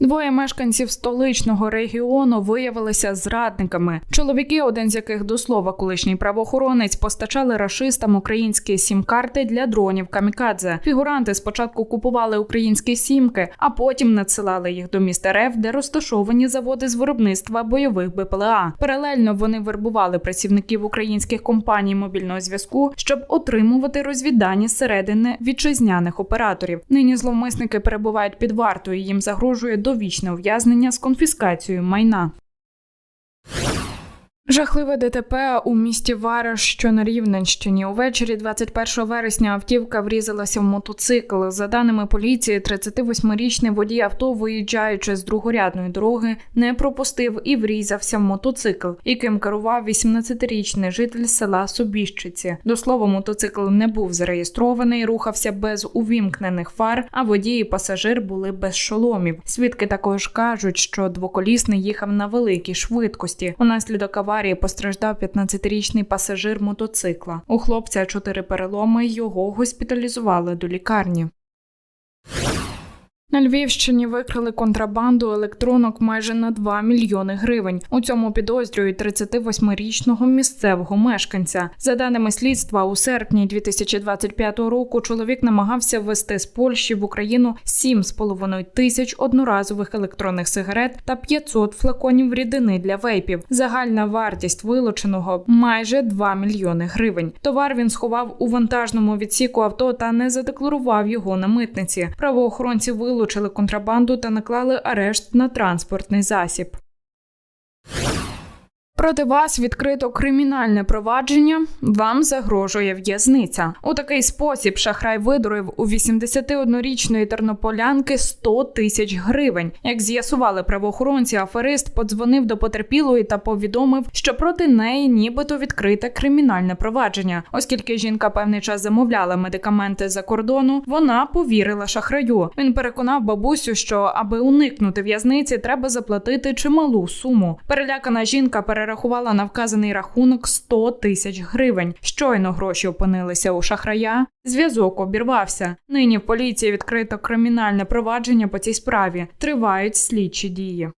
Двоє мешканців столичного регіону виявилися зрадниками. Чоловіки, один з яких до слова колишній правоохоронець, постачали рашистам українські сім-карти для дронів камікадзе. Фігуранти спочатку купували українські сімки, а потім надсилали їх до міста РФ, де розташовані заводи з виробництва бойових БПЛА. Паралельно вони вербували працівників українських компаній мобільного зв'язку, щоб отримувати розвіддані зсередини вітчизняних операторів. Нині зловмисники перебувають під вартою. Їм загрожує довічне ув'язнення з конфіскацією майна. Жахливе ДТП у місті Вараш, що на Рівненщині. Увечері 21 вересня автівка врізалася в мотоцикл. За даними поліції, 38-річний водій авто, виїжджаючи з другорядної дороги, не пропустив і врізався в мотоцикл, яким керував 18-річний житель села Собіщиці. До слова, мотоцикл не був зареєстрований, рухався без увімкнених фар, а водій і пасажир були без шоломів. Свідки також кажуть, що двоколісний їхав на великій швидкості. Унаслідок аварії постраждав 15-річний пасажир мотоцикла. У хлопця чотири переломи. Його госпіталізували до лікарні. На Львівщині викрили контрабанду електронок майже на 2 мільйони гривень. У цьому підозрюють 38-річного місцевого мешканця. За даними слідства, у серпні 2025 року чоловік намагався ввести з Польщі в Україну 7,5 тисяч одноразових електронних сигарет та 500 флаконів рідини для вейпів. Загальна вартість вилученого майже 2 мільйони гривень. Товар він сховав у вантажному відсіку авто та не задекларував його на митниці. Правоохоронці вилучили контрабанду та наклали арешт на транспортний засіб. Проти вас відкрито кримінальне провадження. Вам загрожує в'язниця. У такий спосіб шахрай видурив у 81-річної тернополянки 100 тисяч гривень. Як з'ясували правоохоронці, аферист подзвонив до потерпілої та повідомив, що проти неї нібито відкрите кримінальне провадження. Оскільки жінка певний час замовляла медикаменти за кордону, вона повірила шахраю. Він переконав бабусю, що аби уникнути в'язниці, треба заплатити чималу суму. Перелякана жінка перерахувала на вказаний рахунок 100 тисяч гривень. Щойно гроші опинилися у шахрая. Зв'язок обірвався. Нині в поліції відкрито кримінальне провадження по цій справі. Тривають слідчі дії.